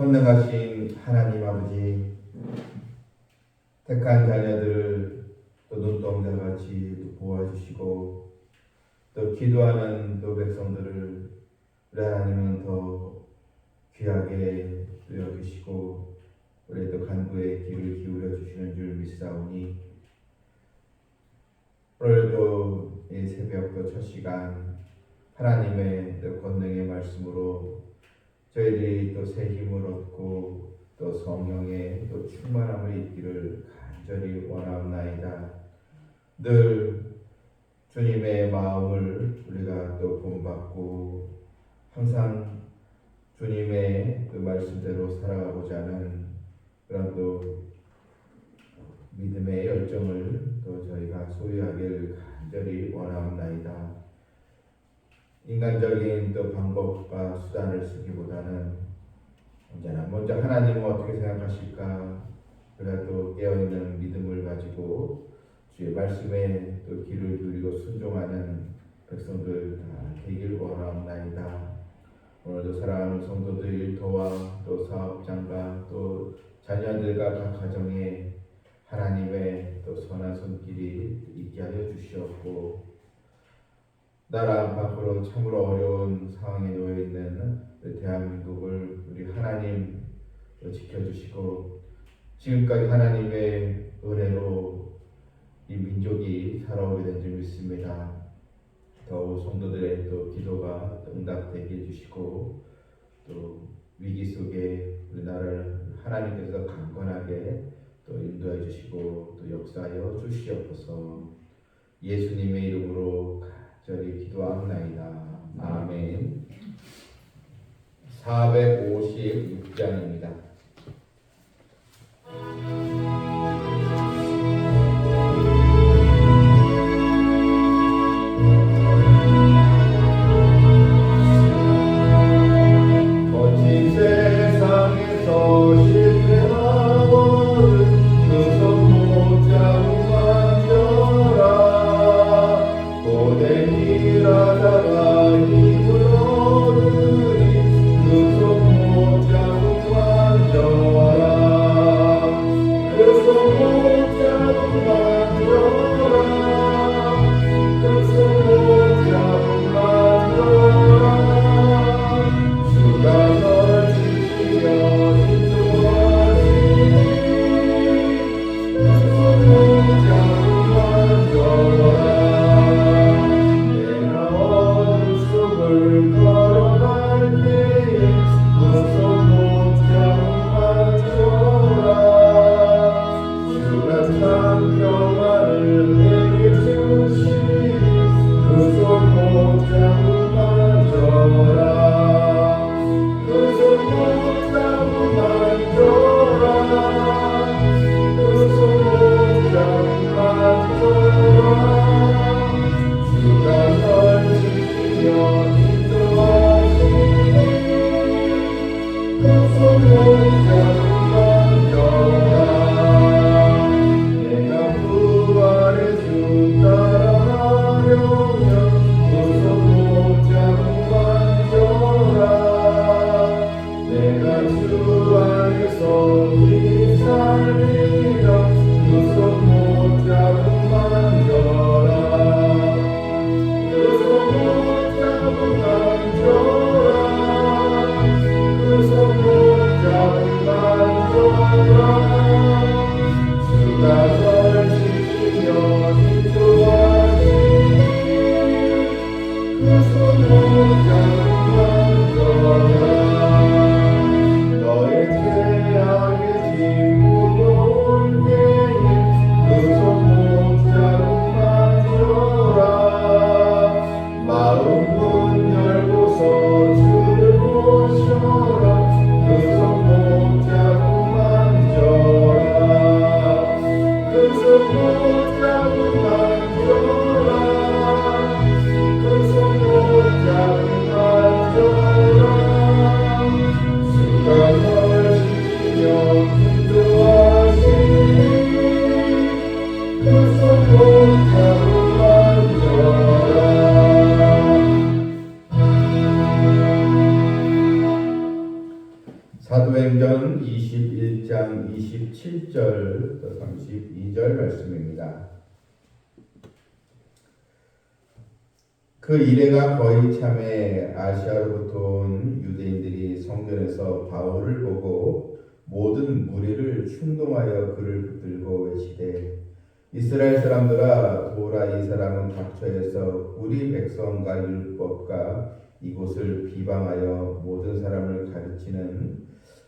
전능하신 하나님 아버지 택한 자녀들을 또 눈동자같이 또 보아주시고 또 기도하는 또 백성들을 우리 하나님은 더 귀하게 또 여기시고 우리 또 간구에 귀를 기울여 주시는 줄 믿사오니 오늘도 이 새벽 또첫 시간 하나님의 또 권능의 말씀으로 저희들이 또 새 힘을 얻고 또 성령의 또 충만함을 있기를 간절히 원하옵나이다. 늘 주님의 마음을 우리가 또 본받고 항상 주님의 그 말씀대로 살아가고자 하는 그런 또 믿음의 열정을 또 저희가 소유하길 간절히 원하옵나이다. 인간적인 또 방법과 수단을 쓰기보다는 언제나 먼저 하나님은 어떻게 생각하실까? 또 깨어있는 믿음을 가지고 주의 말씀에 또 귀를 기울이고 순종하는 백성들 다 되길 원하옵나이다. 오늘도 사랑하는 성도들 일터와 또 사업장과 또 자녀들과 각 가정에 하나님의 또 선한 손길이 있게 하여 주시옵고 나라 밖으로 참으로 어려운 상황에 놓여 있는 대한민국을 우리 하나님 또 지켜주시고 지금까지 하나님의 은혜로 이 민족이 살아오게 된 줄 믿습니다. 더욱 성도들의 또 기도가 응답되게 해주시고 또 위기 속에 우리나라를 하나님께서 강건하게 또 인도해 주시고 또 역사하여 주시옵소서 예수님의 이름으로 간 절히 기도하옵나이다. 아멘 456장입니다. Oh, 2절 말씀입니다. 그 이래가 거의 참에 아시아로부터 온 유대인들이 성전에서 바울을 보고 모든 무리를 충동하여 그를 붙들고 외치되 이스라엘 사람들아 도라 이 사람은 닥쳐에서 우리 백성과 율법과 이곳을 비방하여 모든 사람을 가르치는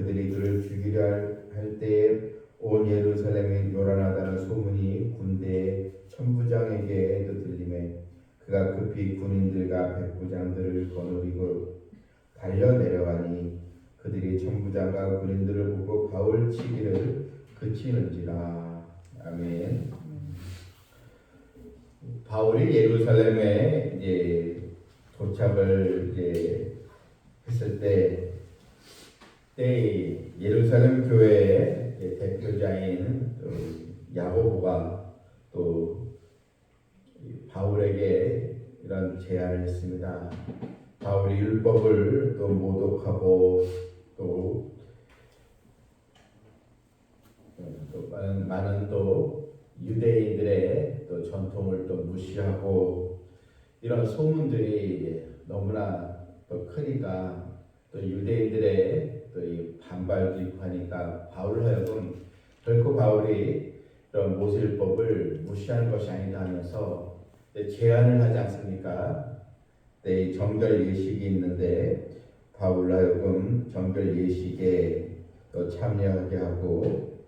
그들이 그를 죽이려 할 때에 온 예루살렘이 요란하다는 소문이 군대 천부장에게도 들림에 그가 급히 군인들과 백부장들을 거느리고 달려 내려가니 그들이 천부장과 군인들을 보고 바울 치기를 그치는지라 아멘. 바울이 예루살렘에 이제 도착을 이제 했을 때, 때 예루살렘 교회의 이제 대표자인 또 야고보가 또 바울에게 이런 제안을 했습니다. 바울이 율법을 또 모독하고 또, 또 많은, 많은 또 유대인들의 또 전통을 또 무시하고 이런 소문들이 너무나 또 크니까 또 유대인들의 반발도 있고 하니까 바울을 하여금 결코 바울이 이런 모세율법을 무시하는 것이 아니다 하면서 제안을 하지 않습니까? 네, 이 정결 예식이 있는데 바울 하여금 정결 예식에 또 참여하게 하고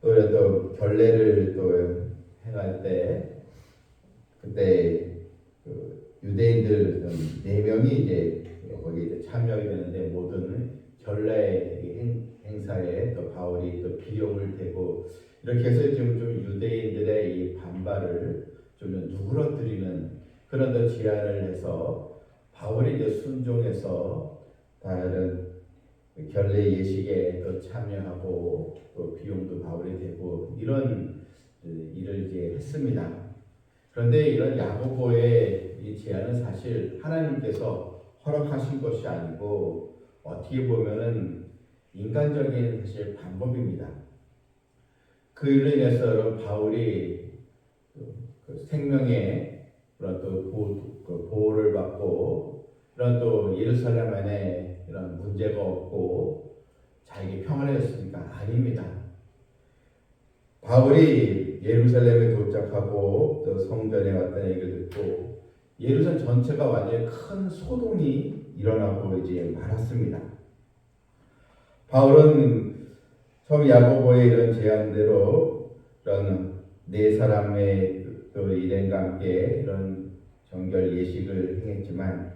또 또 결례를 또 행할 때 그때 그 유대인들 네 명이 이제 거기 참여하게 되는데 모든 행, 행사에 또 바울이 또 비용을 대고 이렇게 해서 지금 좀 유대인들의 이 반발을 좀 누그러뜨리는 그런 또 제안을 해서 바울이 이제 순종해서 다른 결례 예식에 또 참여하고 또 비용도 바울이 되고 이런 일을 이제 했습니다. 그런데 이런 야고보의 이 제안은 사실 하나님께서 허락하신 것이 아니고 어떻게 보면은 인간적인 사실 방법입니다. 그 일로 인해서 바울이 그 생명의 그런 또 보호, 그 보호를 받고 이런 또 예루살렘 안에 이런 문제가 없고 자에게 평안해졌습니까? 아닙니다. 바울이 예루살렘에 도착하고 또 성전에 왔다는 얘기를 듣고 예루살렘 전체가 완전히 큰 소동이 일어나고 이제 말았습니다. 바울은 처음 야고보의 이런 제안대로 이런 네 사람의 또 일행과 함께 이런 정결 예식을 행했지만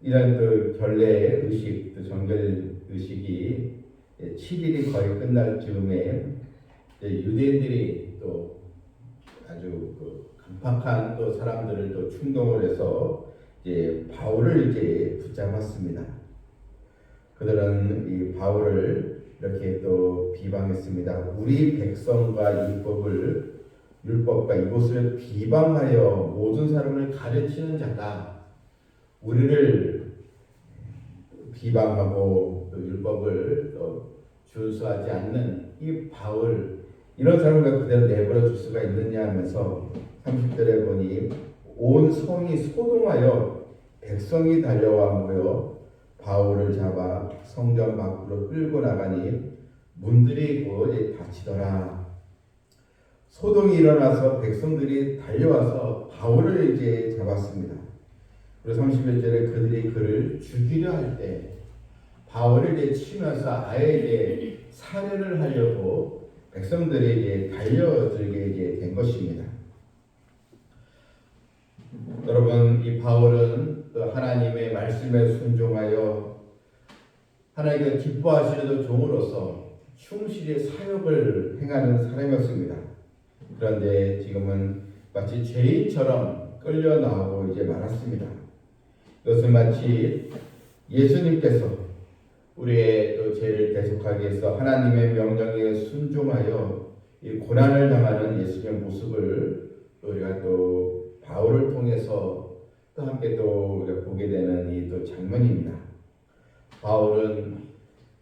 이런 또 결례 의식, 또 정결 의식이 7일이 거의 끝날 즈음에 유대인들이 또 아주 그 강팍한 또 사람들을 또 충동을 해서 이제 바울을 이제 붙잡았습니다. 그들은 이 바울을 이렇게 또 비방했습니다. 우리 백성과 율법을 율법과 이곳을 비방하여 모든 사람을 가르치는 자다. 우리를 비방하고 또 율법을 또 준수하지 않는 이 바울 이런 사람을 그대로 내버려 둘 수가 있느냐 하면서 30절에 보니 온 성이 소동하여 백성이 달려와 모여 바울을 잡아 성전 밖으로 끌고 나가니 문들이 곧 닫히더라. 소동이 일어나서 백성들이 달려와서 바울을 이제 잡았습니다. 그리고 31절에 그들이 그를 죽이려 할 때 바울을 이제 치면서 아예 이제 살해를 하려고 백성들이 이제 달려들게 이제 된 것입니다. 여러분 이 바울은 또 하나님의 말씀에 순종하여 하나님께 기뻐하시는 종으로서 충실히 사역을 행하는 사람이었습니다. 그런데 지금은 마치 죄인처럼 끌려 나오고 이제 말았습니다. 이것은 마치 예수님께서 우리의 또 죄를 대속하기 위해서 하나님의 명령에 순종하여 이 고난을 당하는 예수님의 모습을 또 우리가 또 바울을 통해서 또 함께 또 우리가 보게 되는 이 또 장면입니다. 바울은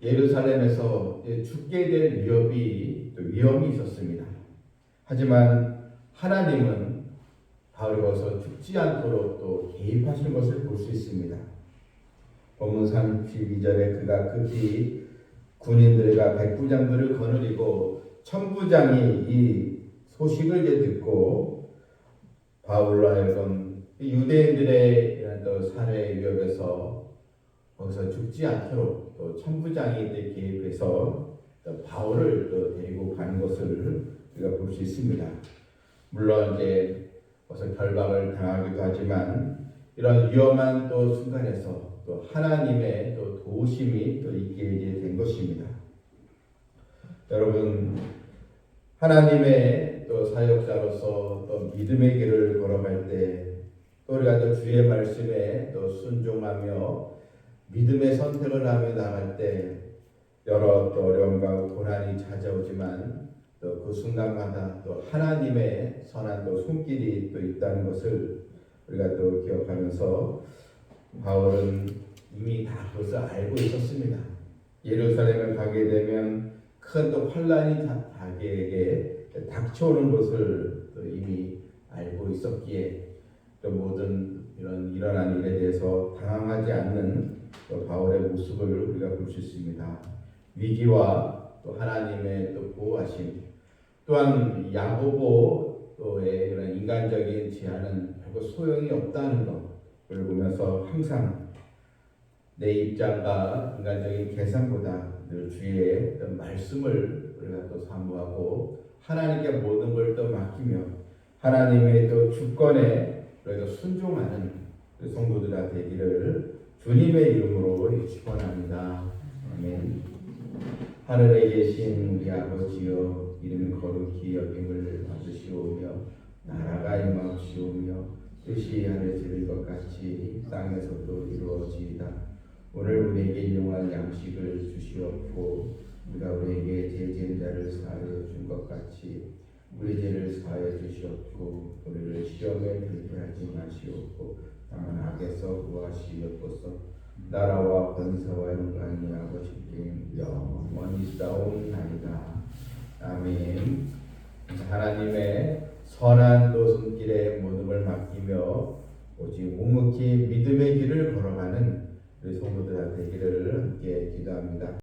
예루살렘에서 죽게 될 위협이 또 위험이 있었습니다. 하지만 하나님은 바울이 거기서 죽지 않도록 또 개입하시는 것을 볼 수 있습니다. 본문 32절에 그가 급히 군인들과 백부장들을 거느리고 천부장이 이 소식을 듣고 바울로 하여금 이 유대인들의 이런 또 살해 위협에서 거기서 죽지 않도록 또 천부장이 개입해서 또 바울을 또 데리고 가는 것을 우리가 볼 수 있습니다. 물론 이제 거기서 결박을 당하기도 하지만 이런 위험한 또 순간에서 또 하나님의 또 도우심이 또 있게 된 것입니다. 여러분 하나님의 또 사역자로서 또 믿음의 길을 걸어갈 때 또 우리가 또 주의 말씀에 또 순종하며 믿음의 선택을 하며 나갈 때 여러 또 어려움과 고난이 찾아오지만 또 그 순간마다 또 하나님의 선한 또 손길이 또 있다는 것을 우리가 또 기억하면서 바울은 이미 다 벌써 알고 있었습니다. 예루살렘을 가게 되면 큰 또 환란이 다- 자기에게 닥쳐오는 것을 또 이미 알고 있었기에 또 모든 이런 일어난 일에 대해서 당황하지 않는 또 바울의 모습을 우리가 볼 수 있습니다. 위기와 또 하나님의 또 보호하심, 또한 야고보 또의 이런 인간적인 제한은 별거 소용이 없다는 것을 보면서 항상 내 입장과 인간적인 계산보다 늘 주의 말씀을 우리가 또 사모하고 하나님께 모든 걸 또 맡기며 하나님의 또 주권에 우리가 순종하는 그 성도들아 되기를 주님의 이름으로 축원합니다. 아멘. 하늘에 계신 우리 아버지여 이름이 거룩히 여김을 받으시오며 나라가 임하시오며 뜻이 하늘에 지를 것 같이 땅에서도 이루어지이다. 오늘 우리에게 일용할 양식을 주시옵고 우리가 우리에게 죄 지은 자를 사하여 준 것 같이 우리 죄를 사하여 주시옵고 우리를 시험에 들게 하지 마시옵고 다만 악에서 구하시옵소서. 나라와 권세와 영광이 아버지께 영원히 싸움나이다. 아멘. 하나님의 선한 모든 걸 맡기며 오직 묵묵히 믿음의 길을 걸어가는 우리 성도들 되기를 함께 기도합니다.